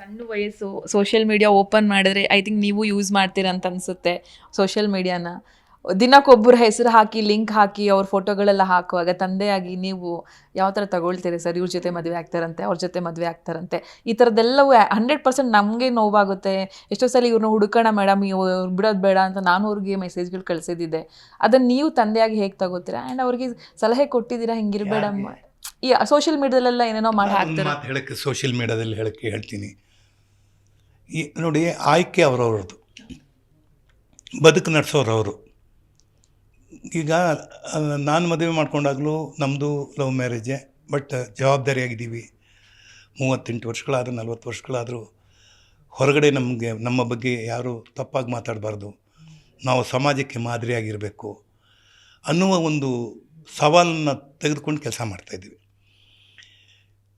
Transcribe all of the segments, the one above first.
ಸಣ್ಣ ವಯಸ್ಸು social media open ಮಾಡಿದ್ರೆ ಐ ಥಿಂಕ್ ನೀವು ಯೂಸ್ ಮಾಡ್ತೀರಾ ಅಂತ ಅನ್ಸುತ್ತೆ ಸೋಷಿಯಲ್ ಮೀಡಿಯಾನ ದಿನಕ್ಕೊಬ್ಬರ ಹೆಸರು ಹಾಕಿ ಲಿಂಕ್ ಹಾಕಿ ಅವ್ರ ಫೋಟೋಗಳೆಲ್ಲ ಹಾಕುವಾಗ ತಂದೆಯಾಗಿ ನೀವು ಯಾವ ಥರ ತಗೊಳ್ತೀರಿ ಸರ್? ಇವ್ರ ಜೊತೆ ಮದುವೆ ಆಗ್ತಾರಂತೆ ಅವ್ರ ಜೊತೆ ಮದುವೆ ಆಗ್ತಾರಂತೆ. ಈ ಥರದ್ದೆಲ್ಲವೂ ಹಂಡ್ರೆಡ್ ಪರ್ಸೆಂಟ್ ನಮಗೆ ನೋವಾಗುತ್ತೆ. ಎಷ್ಟೋ ಸಲ ಇವ್ರನ್ನ ಹುಡುಕೋಣ ಮೇಡಮ್ ಇವ್ರು ಬಿಡೋದು ಬೇಡ ಅಂತ ನಾನು ಅವ್ರಿಗೆ ಮೆಸೇಜ್ಗಳು ಕಳಿಸಿದ್ದೆ ಅದನ್ನು ನೀವು ತಂದೆಯಾಗಿ ಹೇಗೆ ತಗೋತೀರಾ? ಆ್ಯಂಡ್ ಅವ್ರಿಗೆ ಸಲಹೆ ಕೊಟ್ಟಿದ್ದೀರಾ ಹಿಂಗಿರಬೇಡಮ್ಮ. ಈ ಸೋಷಿಯಲ್ ಮೀಡಿಯಾದಲ್ಲೆಲ್ಲ ಏನೇನೋ ಮಾಡಿ ಹಾಕ್ತಾರೆ. ಹೇಳೋಕ್ಕೆ ಸೋಷಿಯಲ್ ಮೀಡಿಯಾದಲ್ಲಿ ಹೇಳಕ್ಕೆ ಹೇಳ್ತೀನಿ. ಈ ನೋಡಿ ಆಯ್ಕೆ ಅವರವ್ರದ್ದು. ಬದುಕು ನಡೆಸೋರವರು. ಈಗ ನಾನು ಮದುವೆ ಮಾಡ್ಕೊಂಡಾಗಲೂ ನಮ್ಮದು ಲವ್ ಮ್ಯಾರೇಜೇ, ಬಟ್ ಜವಾಬ್ದಾರಿಯಾಗಿದ್ದೀವಿ. ಮೂವತ್ತೆಂಟು ವರ್ಷಗಳಾದರೂ, ನಲ್ವತ್ತು ವರ್ಷಗಳಾದರೂ ಹೊರಗಡೆ ನಮಗೆ, ನಮ್ಮ ಬಗ್ಗೆ ಯಾರೂ ತಪ್ಪಾಗಿ ಮಾತಾಡಬಾರ್ದು. ನಾವು ಸಮಾಜಕ್ಕೆ ಮಾದರಿಯಾಗಿರಬೇಕು ಅನ್ನುವ ಒಂದು ಸವಾಲನ್ನು ತೆಗೆದುಕೊಂಡು ಕೆಲಸ ಮಾಡ್ತಾಯಿದ್ದೀವಿ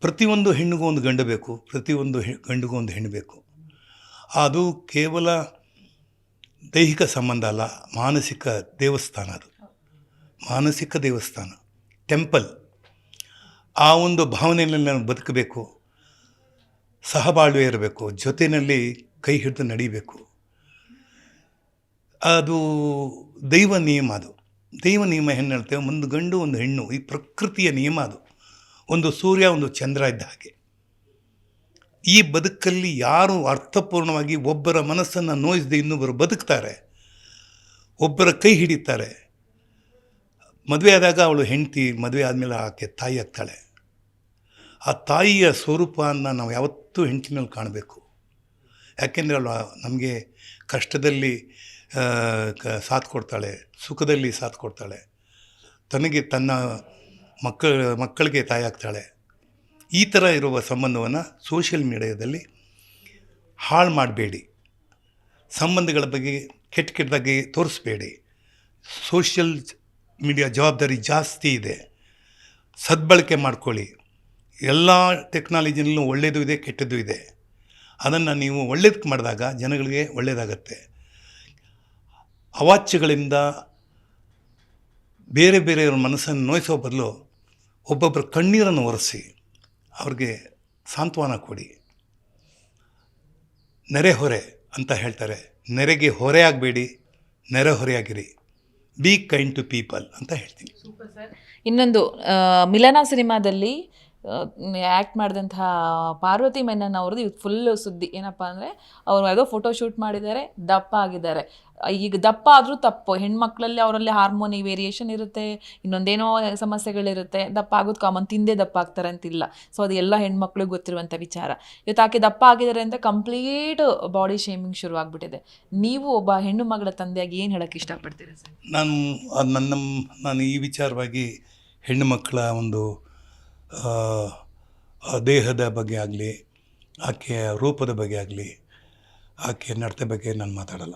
ಪ್ರತಿಯೊಂದು ಹೆಣ್ಣಿಗೂ ಒಂದು ಗಂಡು ಬೇಕು, ಪ್ರತಿಯೊಂದು ಹೆ, ಗಂಡಿಗೂ ಒಂದು ಹೆಣ್ಣು ಬೇಕು. ಅದು ಕೇವಲ ದೈಹಿಕ ಸಂಬಂಧ ಅಲ್ಲ, ಮಾನಸಿಕ ದೇವಸ್ಥಾನ ಅದು. ಮಾನಸಿಕ ದೇವಸ್ಥಾನ ಟೆಂಪಲ್ ಆ ಒಂದು ಭಾವನೆಯಲ್ಲಿ ನಾನು ಬದುಕಬೇಕು, ಸಹಬಾಳ್ವೆ ಇರಬೇಕು, ಜೊತೆಯಲ್ಲಿ ಕೈ ಹಿಡಿದು ನಡೀಬೇಕು. ಅದು ದೈವ ನಿಯಮ ಅದು. ದೈವ ನಿಯಮ ಏನು ಹೇಳ್ತೇವೆ? ಒಂದು ಗಂಡು, ಒಂದು ಹೆಣ್ಣು, ಈ ಪ್ರಕೃತಿಯ ನಿಯಮ ಅದು. ಒಂದು ಸೂರ್ಯ, ಒಂದು ಚಂದ್ರ ಇದ್ದ ಹಾಗೆ. ಈ ಬದುಕಲ್ಲಿ ಯಾರು ಅರ್ಥಪೂರ್ಣವಾಗಿ ಒಬ್ಬರ ಮನಸ್ಸನ್ನು ನೋಯಿಸದೆ ಇನ್ನೊಬ್ಬರು ಬದುಕ್ತಾರೆ, ಒಬ್ಬರ ಕೈ ಹಿಡಿತಾರೆ. ಮದುವೆ ಆದಾಗ ಅವಳು ಹೆಂಡತಿ, ಮದುವೆ ಆದಮೇಲೆ ಆಕೆ ತಾಯಿ ಆಗ್ತಾಳೆ. ಆ ತಾಯಿಯ ಸ್ವರೂಪವನ್ನು ನಾವು ಯಾವತ್ತೂ ಹೆಂಡತಿನಲ್ಲಿ ಕಾಣಬೇಕು. ಯಾಕೆಂದರೆ ಅವಳು ನಮಗೆ ಕಷ್ಟದಲ್ಲಿ ಕ, ಸಾಥ್ ಕೊಡ್ತಾಳೆ, ಸುಖದಲ್ಲಿ ಸಾಥ್ ಕೊಡ್ತಾಳೆ. ತನಗೆ ತನ್ನ ಮಕ್ಕಳ, ಮಕ್ಕಳಿಗೆ ತಾಯಿ ಆಗ್ತಾಳೆ. ಈ ಥರ ಇರುವ ಸಂಬಂಧವನ್ನು ಸೋಷಿಯಲ್ ಮೀಡಿಯಾದಲ್ಲಿ ಹಾಳು ಮಾಡಬೇಡಿ. ಸಂಬಂಧಗಳ ಬಗ್ಗೆ ಕೆಟ್ಟ ಕೆಟ್ಟದಾಗಿ ತೋರಿಸ್ಬೇಡಿ. ಸೋಷಿಯಲ್ ಮೀಡಿಯಾ ಜವಾಬ್ದಾರಿ ಜಾಸ್ತಿ ಇದೆ. ಸದ್ಬಳಕೆ ಮಾಡ್ಕೊಳ್ಳಿ. ಎಲ್ಲ ಟೆಕ್ನಾಲಜಿನಲ್ಲೂ ಒಳ್ಳೆಯದು ಇದೆ, ಕೆಟ್ಟದ್ದು ಇದೆ. ಅದನ್ನು ನೀವು ಒಳ್ಳೇದಕ್ಕೆ ಮಾಡಿದಾಗ ಜನಗಳಿಗೆ ಒಳ್ಳೆಯದಾಗತ್ತೆ ಅವಾಚ್ಯಗಳಿಂದ ಬೇರೆ ಬೇರೆಯವ್ರ ಮನಸ್ಸನ್ನು ನೋಯಿಸೋ ಬದಲು ಒಬ್ಬೊಬ್ಬರ ಕಣ್ಣೀರನ್ನು ಒರೆಸಿ. ಅವ್ರಿಗೆ ಸಾಂತ್ವನ ಕೊಡಿ. ನೆರೆಹೊರೆ ಅಂತ ಹೇಳ್ತಾರೆ. ನೆರೆಗೆ ಹೊರೆ ಆಗಬೇಡಿ ನೆರೆಹೊರೆಯಾಗಿರಿ ಬಿ ಕೈಂಡ್ ಟು ಪೀಪಲ್ ಅಂತ ಹೇಳ್ತೀನಿ. ಇನ್ನೊಂದು ಮಿಲನ ಸಿನಿಮಾದಲ್ಲಿ ಆ್ಯಕ್ಟ್ ಮಾಡಿದಂತಹ ಪಾರ್ವತಿ ಮೆನನ್ ಅವ್ರದ್ದು ಇದು ಫುಲ್ ಸುದ್ದಿ. ಏನಪ್ಪ ಅಂದರೆ, ಅವರು ಯಾವುದೋ ಫೋಟೋ ಶೂಟ್ ಮಾಡಿದ್ದಾರೆ, ದಪ್ಪ ಆಗಿದ್ದಾರೆ. ಈಗ ದಪ್ಪ ಆದರೂ ತಪ್ಪು. ಹೆಣ್ಮಕ್ಳಲ್ಲಿ ಅವರಲ್ಲಿ ಹಾರ್ಮೋನಿ ವೇರಿಯೇಷನ್ ಇರುತ್ತೆ, ಇನ್ನೊಂದೇನೋ ಸಮಸ್ಯೆಗಳಿರುತ್ತೆ, ದಪ್ಪ ಆಗೋದು ಕಾಮನ್ ತಿಂದೇ ದಪ್ಪ ಆಗ್ತಾರೆ ಅಂತಿಲ್ಲ. ಸೊ ಅದು ಎಲ್ಲ ಹೆಣ್ಮಕ್ಳಿಗೆ ಗೊತ್ತಿರುವಂಥ ವಿಚಾರ. ಇವತ್ತು ಆಕೆ ದಪ್ಪ ಆಗಿದ್ದಾರೆ ಅಂತ ಕಂಪ್ಲೀಟ್ ಬಾಡಿ ಶೇಮಿಂಗ್ ಶುರು ಆಗ್ಬಿಟ್ಟಿದೆ. ನೀವು ಒಬ್ಬ ಹೆಣ್ಣು ಮಗಳ ತಂದೆಯಾಗಿ ಏನು ಹೇಳೋಕ್ಕೆ ಇಷ್ಟಪಡ್ತೀರಾ ಸರ್? ನಾನು ನನ್ನ, ನಾನು ಈ ವಿಚಾರವಾಗಿ ಹೆಣ್ಣು ಮಕ್ಕಳ ಒಂದು ದೇಹದ ಬಗ್ಗೆ ಆಗಲಿ ಆಕೆಯ ರೂಪದ ಬಗ್ಗೆ ಆಗಲಿ ಆಕೆಯ ನಡತೆ ಬಗ್ಗೆ ನಾನು ಮಾತಾಡಲ್ಲ.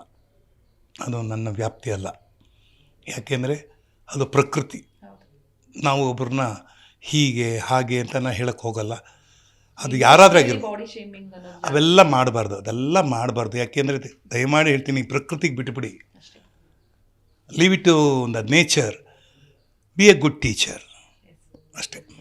ಅದು ನನ್ನ ವ್ಯಾಪ್ತಿ ಅಲ್ಲ. ಯಾಕೆಂದರೆ ಅದು ಪ್ರಕೃತಿ. ನಾವು ಒಬ್ಬರನ್ನ ಹೀಗೆ ಹಾಗೆ ಅಂತ ನಾನು ಹೇಳಕ್ಕೆ ಹೋಗಲ್ಲ. ಅದು ಯಾರಾದರೂ ಆಗಿರ್ಬೋದು ಅವೆಲ್ಲ ಮಾಡಬಾರ್ದು. ಅದೆಲ್ಲ ಮಾಡಬಾರ್ದು. ಯಾಕೆಂದರೆ ದಯಮಾಡಿ ಹೇಳ್ತೀನಿ ಪ್ರಕೃತಿಗೆ ಬಿಟ್ಟುಬಿಡಿ leave it to the nature be a good teacher ಅಷ್ಟೇ.